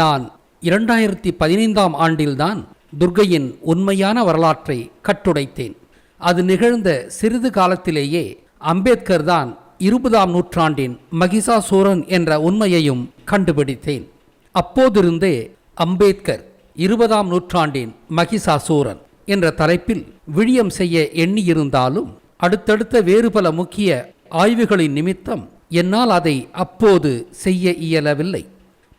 நான் இரண்டாயிரத்தி பதினைந்தாம் ஆண்டில்தான் துர்கையின் உண்மையான வரலாற்றை கட்டுடைத்தேன். அது நிகழ்ந்த சிறிது காலத்திலேயே அம்பேத்கர் தான் இருபதாம் நூற்றாண்டின் மகிஷாசூரன் என்ற உண்மையையும் கண்டுபிடித்தேன். அப்போதிருந்தே அம்பேத்கர் இருபதாம் நூற்றாண்டின் மகிஷாசூரன் என்ற தலைப்பில் விழியம் செய்ய எண்ணியிருந்தாலும் அடுத்தடுத்த வேறு பல முக்கிய ஆய்வுகளின் நிமித்தம் என்னால் அதை அப்போது செய்ய இயலவில்லை.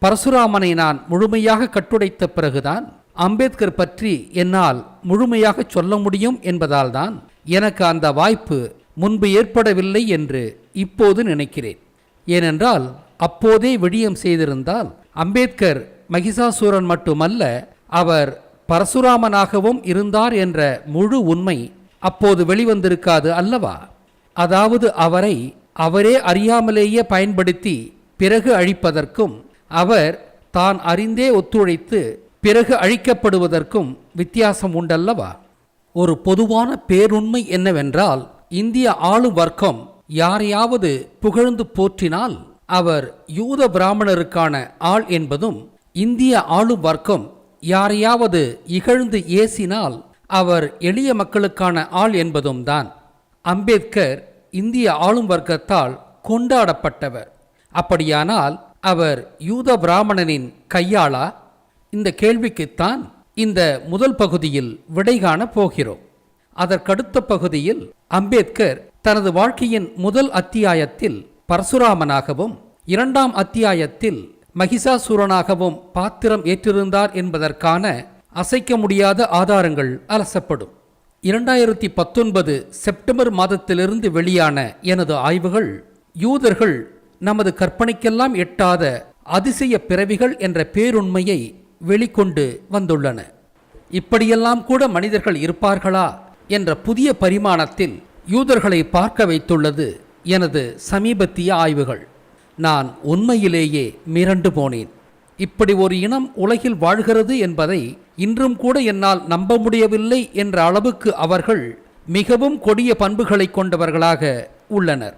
பரசுராமனை நான் முழுமையாக கட்டுடைத்த பிறகுதான் அம்பேத்கர் பற்றி என்னால் முழுமையாக சொல்ல முடியும் என்பதால்தான் எனக்கு அந்த வாய்ப்பு முன்பு ஏற்படவில்லை என்று இப்போது நினைக்கிறேன். ஏனென்றால் அப்போதே விடியம் செய்திருந்தால் அம்பேத்கர் மகிஷாசூரன் மட்டுமல்ல அவர் பரசுராமனாகவும் இருந்தார் என்ற முழு உண்மை அப்போது வெளிவந்திருக்காது அல்லவா? அதாவது அவரை அவரே அறியாமலேயே பயன்படுத்தி பிறகு அழிப்பதற்கும் அவர் தான் அறிந்தே ஒத்துழைத்து பிறகு அழிக்கப்படுவதற்கும் வித்தியாசம் உண்டல்லவா? ஒரு பொதுவான பேருண்மை என்னவென்றால் இந்திய ஆளும் வர்க்கம் யாரையாவது புகழ்ந்து போற்றினால் அவர் யூத பிராமணருக்கான ஆள் என்பதும் இந்திய ஆளும் வர்க்கம் யாரையாவது இகழ்ந்து ஏசினால் அவர் எளிய மக்களுக்கான ஆள் என்பதும் தான். அம்பேத்கர் இந்திய ஆளும் வர்க்கத்தால் கொண்டாடப்பட்டவர். அப்படியானால் அவர் யூத பிராமணனின் கையாளா? இந்த கேள்விக்குத்தான் இந்த முதல் பகுதியில் விடை காணப் போகிறோம். அதற்கடுத்த பகுதியில் அம்பேத்கர் தனது வாழ்க்கையின் முதல் அத்தியாயத்தில் பரசுராமனாகவும் இரண்டாம் அத்தியாயத்தில் மகிஷாசூரனாகவும் பாத்திரம் ஏற்றிருந்தார் என்பதற்கான அசைக்க முடியாத ஆதாரங்கள் அலசப்படும். இரண்டாயிரத்தி பத்தொன்பது செப்டம்பர் மாதத்திலிருந்து வெளியான எனது ஆய்வுகள் யூதர்கள் நமது கற்பனைக்கெல்லாம் எட்டாத அதிசய பிறவிகள் என்ற பேருண்மையை வெளிக்கொண்டு வந்துள்ளன. இப்படியெல்லாம் கூட மனிதர்கள் இருப்பார்களா என்ற புதிய பரிமாணத்தில் யூதர்களை பார்க்க வைத்துள்ளது எனது சமீபத்திய ஆய்வுகள். நான் உண்மையிலேயே மிரண்டு போனேன். இப்படி ஒரு இனம் உலகில் வாழ்கிறது என்பதை இன்றும் கூட என்னால் நம்ப முடியவில்லை என்ற அளவுக்கு அவர்கள் மிகவும் கொடிய பண்புகளை கொண்டவர்களாக உள்ளனர்.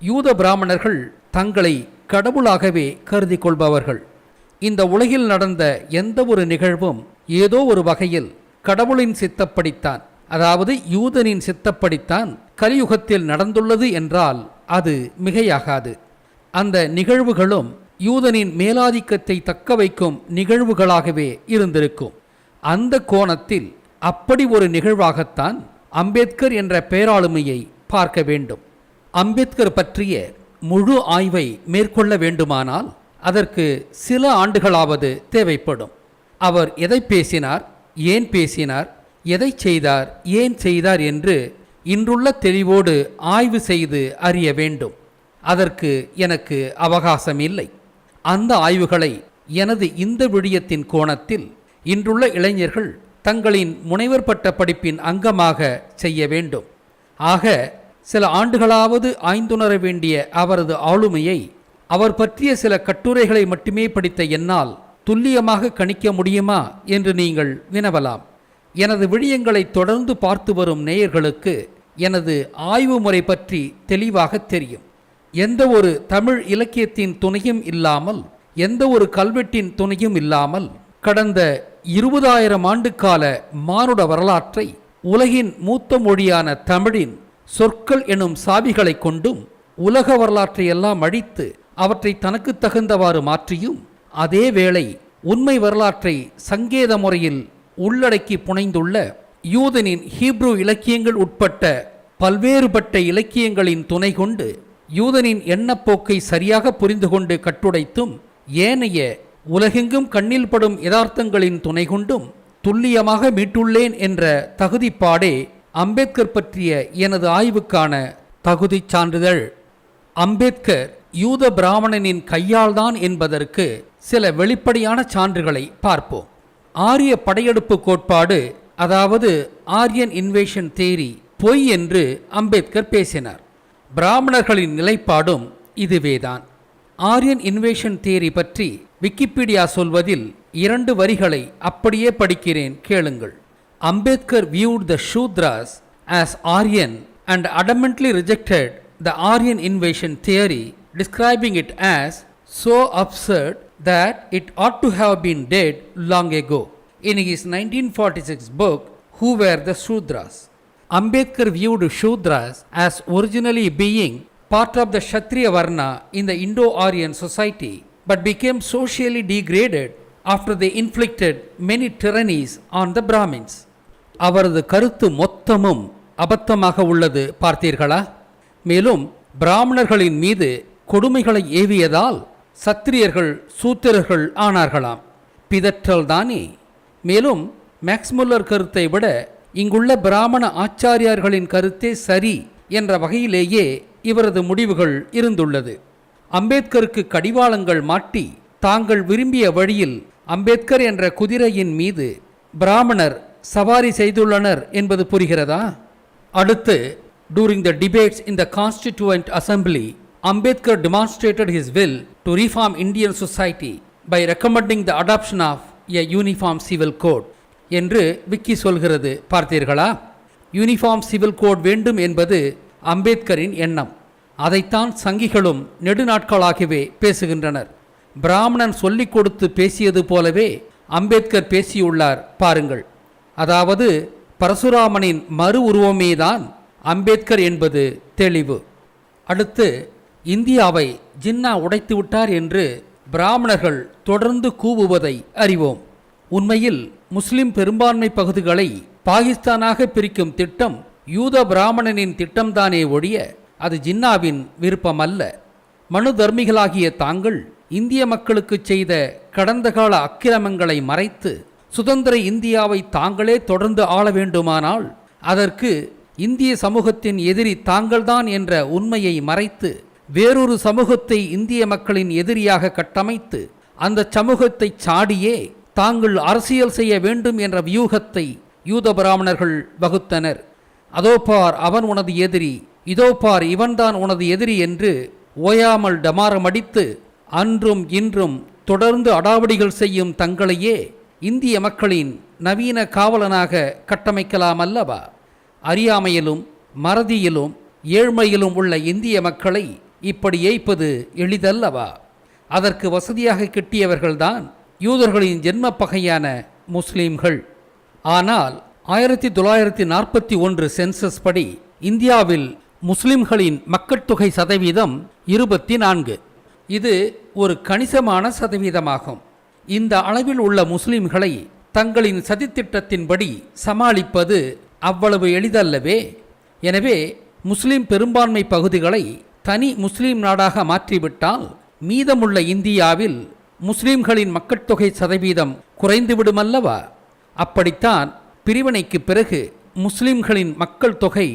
யூத பிராமணர்கள் தங்களை கடவுளாகவே கருதி கொள்பவர்கள் இந்த உலகில் நடந்த எந்த ஒரு நிகழ்வும் ஏதோ ஒரு வகையில் கடவுளின் சித்தப்படித்தான். அதாவது யூதனின் சித்தப்படித்தான் கலியுகத்தில் நடந்துள்ளது என்றால் அது மிகையாகாது. அந்த நிகழ்வுகளும் யூதனின் மேலாதிக்கத்தை தக்க வைக்கும் நிகழ்வுகளாகவே இருந்திருக்கும். அந்த கோணத்தில் அப்படி ஒரு நிகழ்வாகத்தான் அம்பேத்கர் என்ற பேராளுமையை பார்க்க வேண்டும். அம்பேத்கர் பற்றிய முழு ஆய்வை மேற்கொள்ள வேண்டுமானால் அதற்கு சில ஆண்டுகளாவது தேவைப்படும். அவர் எதை பேசினார் ஏன் பேசினார் எதை செய்தார் ஏன் செய்தார் என்று இன்றுள்ள தெளிவோடு ஆய்வு செய்து அறிய வேண்டும். அதற்கு எனக்கு அவகாசம் இல்லை அந்த ஆய்வுகளை எனது இந்த விழியத்தின் கோணத்தில் இன்றுள்ள இளைஞர்கள் தங்களின் முனைவர் பட்ட படிப்பின் அங்கமாக செய்ய வேண்டும். ஆக சில ஆண்டுகளாவது ஆய்ந்துணர வேண்டிய அவரது ஆளுமையை அவர் பற்றிய சில கட்டுரைகளை மட்டுமே படித்த என்னால் துல்லியமாக கணிக்க முடியுமா என்று நீங்கள் வினவலாம். எனது விழியங்களை தொடர்ந்து பார்த்து வரும் நேயர்களுக்கு எனது ஆய்வு முறை பற்றி தெளிவாக தெரியும். எந்த ஒரு தமிழ் இலக்கியத்தின் துணையும் இல்லாமல் எந்த ஒரு கல்வெட்டின் துணையும் இல்லாமல் கடந்த இருபதாயிரம் ஆண்டுக்கால மானுட வரலாற்றை உலகின் மூத்த மொழியான தமிழின் சொற்கள் எனும் சாவிகளை கொண்டும் உலக வரலாற்றை எல்லாம் அழித்து அவற்றை தனக்கு தகுந்தவாறு மாற்றியும் அதே வேளை உண்மை வரலாற்றை சங்கேத முறையில் உள்ளடக்கி புனைந்துள்ள யூதனின் ஹீப்ரு இலக்கியங்கள் உட்பட்ட பல்வேறுபட்ட இலக்கியங்களின் துணை கொண்டு யூதனின் எண்ணப்போக்கை சரியாக புரிந்து கொண்டு கட்டுடைத்தும் ஏனைய உலகெங்கும் கண்ணில் படும் யதார்த்தங்களின் துணை கொண்டும் துல்லியமாக மீட்டுள்ளேன் என்ற தகுதிப்பாடே அம்பேத்கர் பற்றிய எனது ஆய்வுக்கான தகுதிச் சான்றிதழ். அம்பேத்கர் யூத பிராமணனின் கையால்தான் என்பதற்கு சில வெளிப்படையான சான்றுகளை பார்ப்போம். ஆரிய படையெடுப்பு கோட்பாடு அதாவது ஆரியன் இன்வேஷன் தேரி பொய் என்று அம்பேத்கர் பேசினார். பிராமணர்களின் நிலைப்பாடும் இதுவேதான். ஆரியன் இன்வேஷன் தேரி பற்றி விக்கிபீடியா சொல்வதில் இரண்டு வரிகளை அப்படியே படிக்கிறேன் கேளுங்கள். Ambedkar viewed the Shudras as Aryan and adamantly rejected the Aryan invasion theory, describing it as so absurd that it ought to have been dead long ago. In his 1946 book, Who Were the Shudras? Ambedkar viewed Shudras as originally being part of the Kshatriya Varna in the Indo Aryan society, but became socially degraded after they inflicted many tyrannies on the Brahmins. அவரது கருத்து மொத்தமும் அபத்தமாக உள்ளது பார்த்தீர்களா? மேலும் பிராமணர்களின் மீது கொடுமைகளை ஏவியதால் சத்திரியர்கள் சூத்திரர்கள் ஆனார்களாம். பிதற்றல் தானே. மேலும் மேக்ஸ்முல்லர் கருத்தை விட இங்குள்ள பிராமண ஆச்சாரியார்களின் கருத்தே சரி என்ற வகையிலேயே இவரது முடிவுகள் இருந்துள்ளது. அம்பேத்கருக்கு கடிவாளங்கள் மாட்டி தாங்கள் விரும்பிய வழியில் அம்பேத்கர் என்ற குதிரையின் மீது பிராமணர் சவாரி செய்துள்ளனர் என்பது புரிகிறதா? அடுத்து during the debates in the constituent assembly Ambedkar demonstrated his will to reform Indian society by recommending the adoption of a uniform civil code என்று விக்கி சொல்கிறது பார்த்தீர்களா? யூனிஃபார்ம் சிவில் கோட் வேண்டும் என்பது அம்பேத்கரின் எண்ணம். அதைத்தான் சங்கிகளும் நெடுநாட்களாகவே பேசுகின்றனர். பிராமணன் சொல்லிக் கொடுத்து பேசியது போலவே அம்பேத்கர் பேசியுள்ளார் பாருங்கள். அதாவது பரசுராமனின் மறு உருவமேதான் அம்பேத்கர் என்பது தெளிவு. அடுத்து இந்தியாவை ஜின்னா உடைத்து விட்டார் என்று பிராமணர்கள் தொடர்ந்து கூவுவதை அறிவோம். உண்மையில் முஸ்லிம் பெரும்பான்மை பகுதிகளை பாகிஸ்தானாக பிரிக்கும் திட்டம் யூத பிராமணனின் திட்டம்தானே ஒழிய அது ஜின்னாவின் விருப்பமல்ல. மனு தர்மிகளாகிய தாங்கள் இந்திய மக்களுக்கு செய்த கடந்த கால அக்கிரமங்களை மறைத்து சுதந்திர இந்தியாவை தாங்களே தொடர்ந்து ஆள வேண்டுமானால் அதற்கு இந்திய சமூகத்தின் எதிரி தாங்கள்தான் என்ற உண்மையை மறைத்து வேறொரு சமூகத்தை இந்திய மக்களின் எதிரியாக கட்டமைத்து அந்த சமூகத்தை சாடியே தாங்கள் அரசியல் செய்ய வேண்டும் என்ற வியூகத்தை யூத பிராமணர்கள் வகுத்தனர். அதோ பார் அவன் உனது எதிரி. இதோ பார் இவன்தான் உனது எதிரி என்று ஓயாமல் டமாரமடித்து அன்றும் இன்றும் தொடர்ந்து அடாவடிகள் செய்யும் தங்களையே இந்திய மக்களின் நவீன காவலனாக கட்டமைக்கலாம் அல்லவா அறியாமையிலும் மறதியிலும் ஏழ்மையிலும் உள்ள இந்திய மக்களை இப்படி ஏய்ப்பது எளிதல்லவா? அதற்கு வசதியாக கிட்டியவர்கள்தான் யூதர்களின் ஜென்ம பகையான முஸ்லீம்கள். ஆனால் ஆயிரத்தி தொள்ளாயிரத்தி நாற்பத்தி ஒன்று சென்சஸ் படி இந்தியாவில் முஸ்லிம்களின் மக்கட்தொகை சதவீதம் இருபத்தி நான்கு இது ஒரு கணிசமான சதவீதமாகும். இந்த அளவில் உள்ள முஸ்லிம்களை தங்களின் சதித்திட்டத்தின்படி சமாளிப்பது அவ்வளவு எளிதல்லவே. எனவே முஸ்லிம் பெரும்பான்மை பகுதிகளை தனி முஸ்லிம் நாடாக மாற்றிவிட்டால் மீதமுள்ள இந்தியாவில் முஸ்லிம்களின் மக்கட்தொகை சதவீதம் குறைந்துவிடுமல்லவா? அப்படித்தான் பிரிவினைக்கு பிறகு முஸ்லிம்களின் மக்கள் தொகை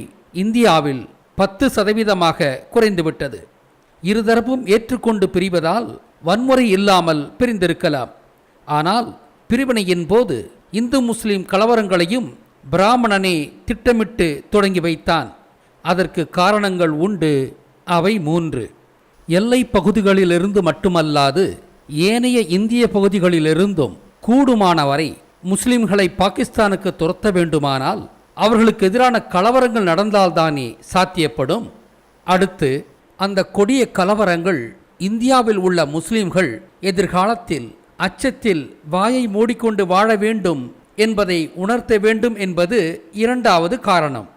இந்தியாவில் பத்து சதவீதமாக குறைந்துவிட்டது. இருதரப்பும் ஏற்றுக்கொண்டு பிரிவதால் வன்முறை இல்லாமல் பிரிந்திருக்கலாம். ஆனால் பிரிவினையின் போது இந்து முஸ்லிம் கலவரங்களையும் பிராமணனே திட்டமிட்டு தொடங்கி வைத்தான். அதற்கு காரணங்கள் உண்டு அவை மூன்று. எல்லை பகுதிகளிலிருந்து மட்டுமல்லாது ஏனைய இந்திய பகுதிகளிலிருந்தும் கூடுமானவரை முஸ்லிம்களை பாகிஸ்தானுக்கு துரத்த வேண்டுமானால் அவர்களுக்கு எதிரான கலவரங்கள் நடந்தால்தானே சாத்தியப்படும். அடுத்து அந்த கொடிய கலவரங்கள் இந்தியாவில் உள்ள முஸ்லிம்கள் எதிர்காலத்தில் அச்சத்தில் வாயை மூடிக்கொண்டு வாழ வேண்டும் என்பதை உணர்த்த வேண்டும் என்பது இரண்டாவது காரணம்.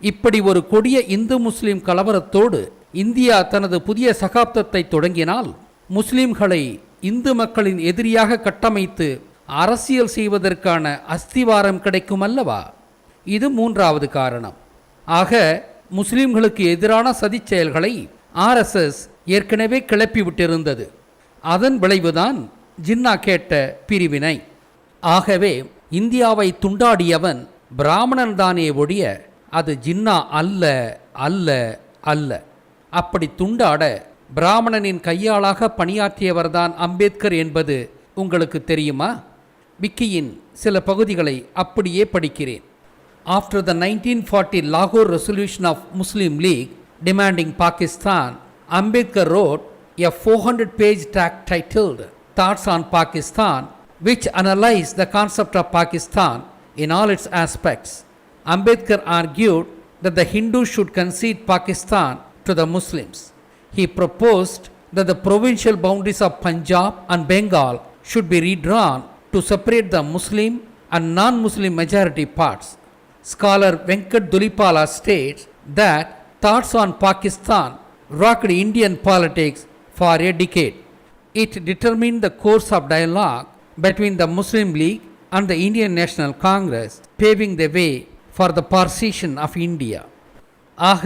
இப்படி ஒரு கொடிய இந்து முஸ்லிம் கலவரத்தோடு இந்தியா தனது புதிய சகாப்தத்தை தொடங்கினால் முஸ்லிம்களை இந்து மக்களின் எதிரியாக கட்டமைத்து அரசியல் செய்வதற்கான அஸ்திவாரம் கிடைக்கும் அல்லவா இது மூன்றாவது காரணம். ஆக முஸ்லிம்களுக்கு எதிரான சதிச் செயல்களை ஆர்எஸ்எஸ் ஏற்கனவே கிளப்பிவிட்டிருந்தது. அதன் விளைவுதான் ஜின்னா கேட்ட பிரிவினை. ஆகவே இந்தியாவை துண்டாடியவன் பிராமணன் தானே ஒழிய அது ஜின்னா அல்ல அல்ல அல்ல. அப்படி துண்டாட பிராமணனின் கையாளாக பணியாற்றியவர்தான் அம்பேத்கர் என்பது உங்களுக்கு தெரியுமா? விக்கியின் சில பகுதிகளை அப்படியே படிக்கிறேன். After the 1940 Lahore of Muslim League demanding demanding Pakistan, Ambedkar wrote a 400 page tract titled Thoughts on Pakistan, which analyzed the concept of Pakistan in all its aspects. Ambedkar argued that the Hindus should concede Pakistan to the Muslims. He proposed that the provincial boundaries of Punjab and Bengal should be redrawn to separate the Muslim and non Muslim majority parts. Scholar Venkat Dulipala states that thoughts on Pakistan rocked Indian politics for a decade. It determined the course of dialogue between the Muslim League and the Indian National Congress, paving the way for the partition of India. ஆக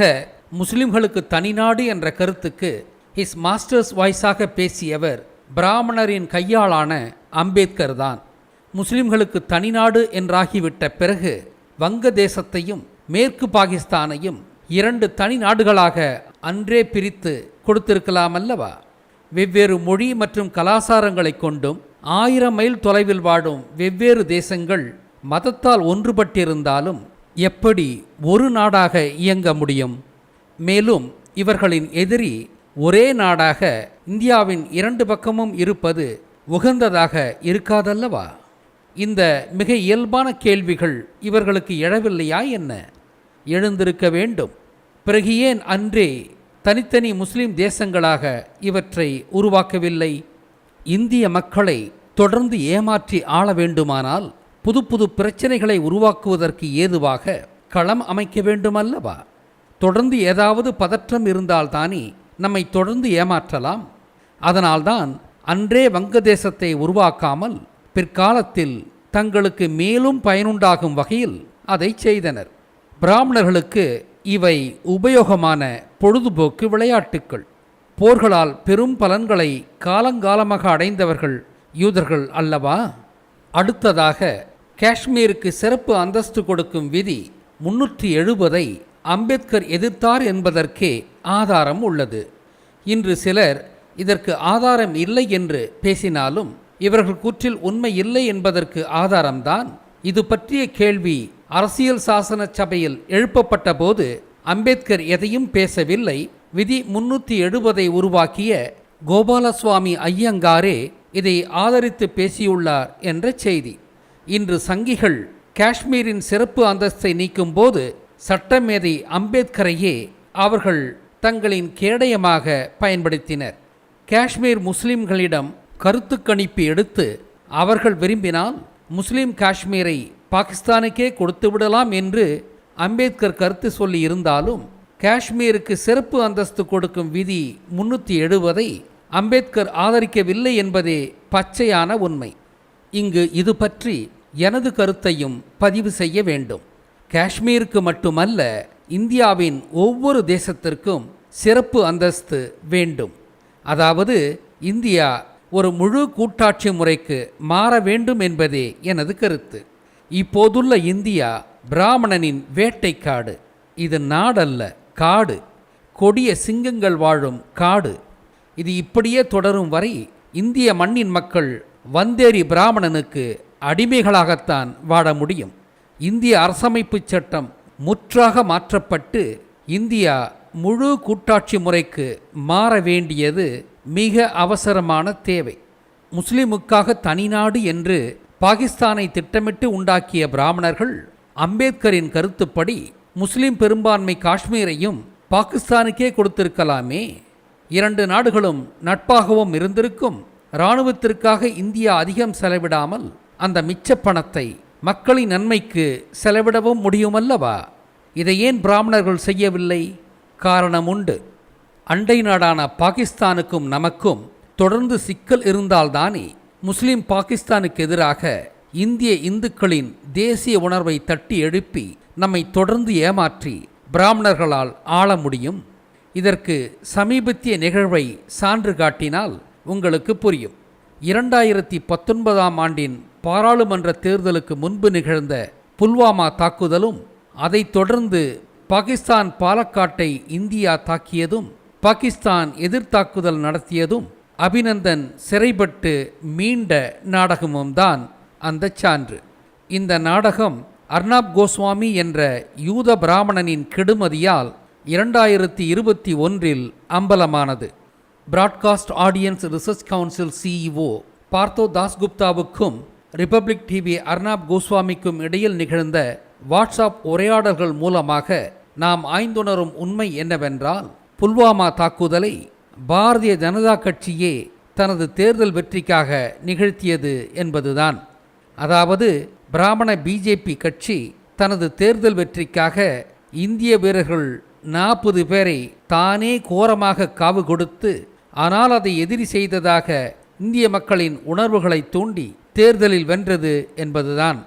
முஸ்லிம்களுக்கு தனிநாடு என்ற கருத்துக்கு his masters வாய்ஸாக பேசியவர் பிராமணரின் கையாளான அம்பேத்கர் தான் முஸ்லிம்களுக்கு தனிநாடு என்றாகிவிட்ட பிறகு வங்கதேசத்தையும் மேற்கு பாகிஸ்தானையும் இரண்டு தனி நாடுகளாக அன்றே பிரித்து கொடுத்திருக்கலாம் அல்லவா வெவ்வேறு மொழி மற்றும் கலாசாரங்களை கொண்டும் ஆயிரம் மைல் தொலைவில் வாழும் வெவ்வேறு தேசங்கள் மதத்தால் ஒன்றுபட்டிருந்தாலும் எப்படி ஒரு நாடாக இயங்க முடியும்? மேலும் இவர்களின் எதிரி ஒரே நாடாக இந்தியாவின் இரண்டு பக்கமும் இருப்பது உகந்ததாக இருக்காதல்லவா? இந்த மிக இயல்பான கேள்விகள் இவர்களுக்கு எழவில்லையா என்ன? எழுந்திருக்க வேண்டும். பிறகு ஏன் அன்றே தனித்தனி முஸ்லிம் தேசங்களாக இவற்றை உருவாக்கவில்லை. இந்திய மக்களை தொடர்ந்து ஏமாற்றி ஆள வேண்டுமானால் புது புது பிரச்சனைகளை உருவாக்குவதற்கு ஏதுவாக களம் அமைக்க வேண்டுமல்லவா? தொடர்ந்து ஏதாவது பதற்றம் இருந்தால்தானே நம்மை தொடர்ந்து ஏமாற்றலாம். அதனால்தான் அன்றே வங்கதேசத்தை உருவாக்காமல் பிற்காலத்தில் தங்களுக்கு மேலும் பயனுண்டாகும் வகையில் அதை செய்தனர். பிராமணர்களுக்கு இவை உபயோகமான பொழுதுபோக்கு விளையாட்டுக்கள். போர்களால் பெரும் பலன்களை காலங்காலமாக அடைந்தவர்கள் யூதர்கள் அல்லவா? அடுத்ததாக காஷ்மீருக்கு சிறப்பு அந்தஸ்து கொடுக்கும் விதி முன்னூற்றி எழுபதை அம்பேத்கர் எதிர்த்தார் என்பதற்கே ஆதாரம் உள்ளது. இன்று சிலர் இதற்கு ஆதாரம் இல்லை என்று பேசினாலும் இவர்கள் கூற்றில் உண்மை இல்லை என்பதற்கு ஆதாரம்தான். இது பற்றிய கேள்வி அரசியல் சாசன சபையில் எழுப்பப்பட்ட போது அம்பேத்கர் எதையும் பேசவில்லை. விதி முன்னூற்றி எழுபதை உருவாக்கிய கோபாலசுவாமி ஐயங்காரே இதை ஆதரித்து பேசியுள்ளார் என்ற செய்தி. இன்று சங்கிகள் காஷ்மீரின் சிறப்பு அந்தஸ்தை நீக்கும்போது சட்டமேதை அம்பேத்கரையே அவர்கள் தங்களின் கேடயமாக பயன்படுத்தினர். காஷ்மீர் முஸ்லிம்களிடம் கருத்து கணிப்பு எடுத்து அவர்கள் விரும்பினால் முஸ்லிம் காஷ்மீரை பாகிஸ்தானுக்கே கொடுத்து விடலாம் என்று அம்பேத்கர் கருத்து சொல்லி இருந்தாலும் காஷ்மீருக்கு சிறப்பு அந்தஸ்து கொடுக்கும் விதி முன்னூற்றி எழுபதை அம்பேத்கர் ஆதரிக்கவில்லை என்பதே பச்சையான உண்மை. இங்கு இது பற்றி எனது கருத்தையும் பதிவு செய்ய வேண்டும். காஷ்மீருக்கு மட்டுமல்ல இந்தியாவின் ஒவ்வொரு தேசத்திற்கும் சிறப்பு அந்தஸ்து வேண்டும். அதாவது இந்தியா ஒரு முழு கூட்டாட்சி முறைக்கு மாற வேண்டும் என்பதே எனது கருத்து. இப்போதுள்ள இந்தியா பிராமணனின் வேட்டைக்காடு. இது நாடல்ல காடு. கொடிய சிங்கங்கள் வாழும் காடு. இது இப்படியே தொடரும் வரை இந்திய மண்ணின் மக்கள் வந்தேரி பிராமணனுக்கு அடிமைகளாகத்தான் வாழ முடியும். இந்திய அரசமைப்பு சட்டம் முற்றாக மாற்றப்பட்டு இந்தியா முழு கூட்டாட்சி முறைக்கு மாற வேண்டியது மிக அவசரமான தேவை. முஸ்லிமுக்காக தனிநாடு என்று பாகிஸ்தானை திட்டமிட்டு உண்டாக்கிய பிராமணர்கள் அம்பேத்கரின் கருத்துப்படி முஸ்லிம் பெரும்பான்மை காஷ்மீரையும் பாகிஸ்தானுக்கே கொடுத்திருக்கலாமே. இரண்டு நாடுகளும் நட்பாகவும் இருந்திருக்கும். இராணுவத்திற்காக இந்தியா அதிகம் செலவிடாமல் அந்த மிச்ச பணத்தை மக்களின் நன்மைக்கு செலவிடவும் முடியுமல்லவா? இதை ஏன் பிராமணர்கள் செய்யவில்லை? காரணம் உண்டு. அண்டை நாடான பாகிஸ்தானுக்கும் நமக்கும் தொடர்ந்து சிக்கல் இருந்தால்தானே முஸ்லிம் பாகிஸ்தானுக்கு எதிராக இந்திய இந்துக்களின் தேசிய உணர்வை தட்டி எழுப்பி நம்மை தொடர்ந்து ஏமாற்றி பிராமணர்களால் ஆள முடியும். இதற்கு சமீபத்திய நிகழ்வை சான்று காட்டினால் உங்களுக்கு புரியும். இரண்டாயிரத்தி பத்தொன்பதாம் ஆண்டின் பாராளுமன்ற தேர்தலுக்கு முன்பு நிகழ்ந்த புல்வாமா தாக்குதலும் அதைத் தொடர்ந்து பாகிஸ்தான் பாலக்காட்டை இந்தியா தாக்கியதும் பாகிஸ்தான் எதிர்த்தாக்குதல் நடத்தியதும் அபிநந்தன் சிறைப்பட்டு மீண்ட நாடகமும் தான் அந்த சான்று. இந்த நாடகம் அர்னாப் கோஸ்வாமி என்ற யூத பிராமணனின் கெடுமதியால் இரண்டாயிரத்தி இருபத்தி ஒன்றில் அம்பலமானது. Broadcast Audience Research Council CEO Partho தாஸ்குப்தாவுக்கும் Republic TV Arnab கோஸ்வாமிக்கும் இடையில் நிகழ்ந்த வாட்ஸ்அப் உரையாடல்கள் மூலமாக நாம் ஆய்ந்துணரும் உண்மை என்னவென்றால் புல்வாமா தாக்குதலை பாரதிய ஜனதா கட்சியே தனது தேர்தல் வெற்றிக்காக நிகழ்த்தியது என்பதுதான். அதாவது பிராமண பிஜேபி கட்சி தனது தேர்தல் வெற்றிக்காக இந்திய வீரர்கள் நாற்பது பேரை தானே கோரமாக காவு கொடுத்து ஆனால் அதை எதிரி செய்ததாக இந்திய மக்களின் உணர்வுகளை தூண்டி தேர்தலில் வென்றது என்பதுதான்.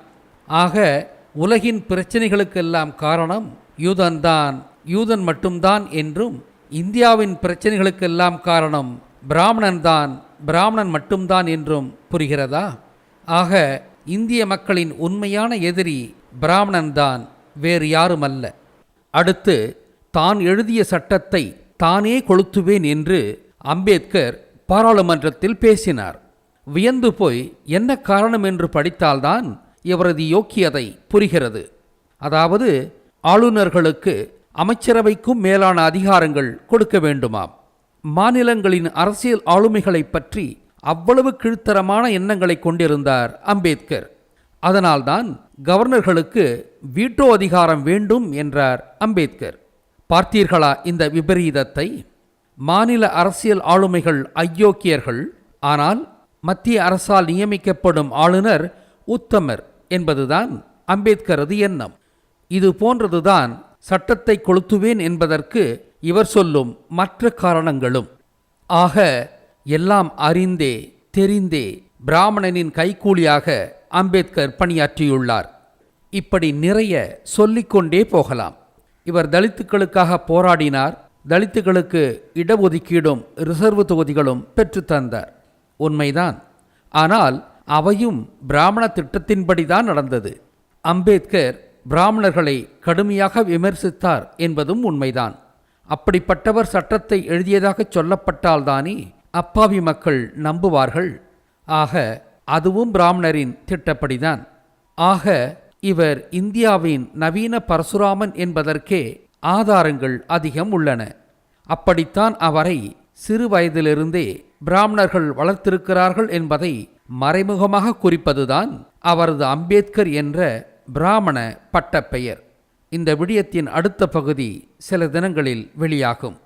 ஆக உலகின் பிரச்சனைகளுக்கெல்லாம் காரணம் யூதன்தான் யூதன் மட்டும்தான் என்றும் இந்தியாவின் பிரச்சனைகளுக்கெல்லாம் காரணம் பிராமணன்தான் பிராமணன் மட்டும்தான் என்றும் புரிகிறதா? ஆக இந்திய மக்களின் உண்மையான எதிரி பிராமணன்தான் வேறு யாருமல்ல. அடுத்து தான் எழுதிய சட்டத்தை தானே கொளுத்துவேன் என்று அம்பேத்கர் பாராளுமன்றத்தில் பேசினார். வியந்து போய் என்ன காரணம் என்று படித்தால்தான் இவரது யோக்கியதை புரிகிறது. அதாவது ஆளுநர்களுக்கு அமைச்சரவைக்கும் மேலான அதிகாரங்கள் கொடுக்க வேண்டுமாம். மாநிலங்களின் அரசியல் ஆளுமைகளைப் பற்றி அவ்வளவு கீழ்த்தரமான எண்ணங்களை கொண்டிருந்தார் அம்பேத்கர். அதனால்தான் கவர்னர்களுக்கு வீட்டோ அதிகாரம் வேண்டும் என்றார் அம்பேத்கர். பார்த்தீர்களா இந்த விபரீதத்தை? மாநில அரசியல் ஆளுமைகள் அயோக்கியர்கள் ஆனால் மத்திய அரசால் நியமிக்கப்படும் ஆளுநர் உத்தமர் என்பதுதான் அம்பேத்கரது எண்ணம். இது போன்றதுதான் சட்டத்தை கொளுத்துவேன் என்பதற்கு இவர் சொல்லும் மற்ற காரணங்களும். ஆக எல்லாம் அறிந்தே தெரிந்தே பிராமணனின் கைக்கூலியாக அம்பேத்கர் பணியாற்றியுள்ளார். இப்படி நிறைய சொல்லிக்கொண்டே போகலாம். இவர் தலித்துக்களுக்காக போராடினார் தலித்துகளுக்கு இடஒதுக்கீடும் ரிசர்வ் தொகுதிகளும் பெற்றுத்தந்தார் உண்மைதான். ஆனால் அவையும் பிராமண திட்டத்தின்படிதான் நடந்தது. அம்பேத்கர் பிராமணர்களை கடுமையாக விமர்சித்தார் என்பதும் உண்மைதான். அப்படிப்பட்டவர் சட்டத்தை எழுதியதாக சொல்லப்பட்டால்தானே அப்பாவி மக்கள் நம்புவார்கள். ஆக அதுவும் பிராமணரின் திட்டப்படிதான். ஆக இவர் இந்தியாவின் நவீன பரசுராமன் என்பதற்கே ஆதாரங்கள் அதிகம் உள்ளன. அப்படித்தான் அவரை சிறு வயதிலிருந்தே பிராமணர்கள் வளர்த்திருக்கிறார்கள் என்பதை மறைமுகமாக குறிப்பதுதான் அவரது அம்பேத்கர் என்ற பிராமண பட்ட பெயர் இந்த விடயத்தின் அடுத்த பகுதி சில தினங்களில் வெளியாகும்.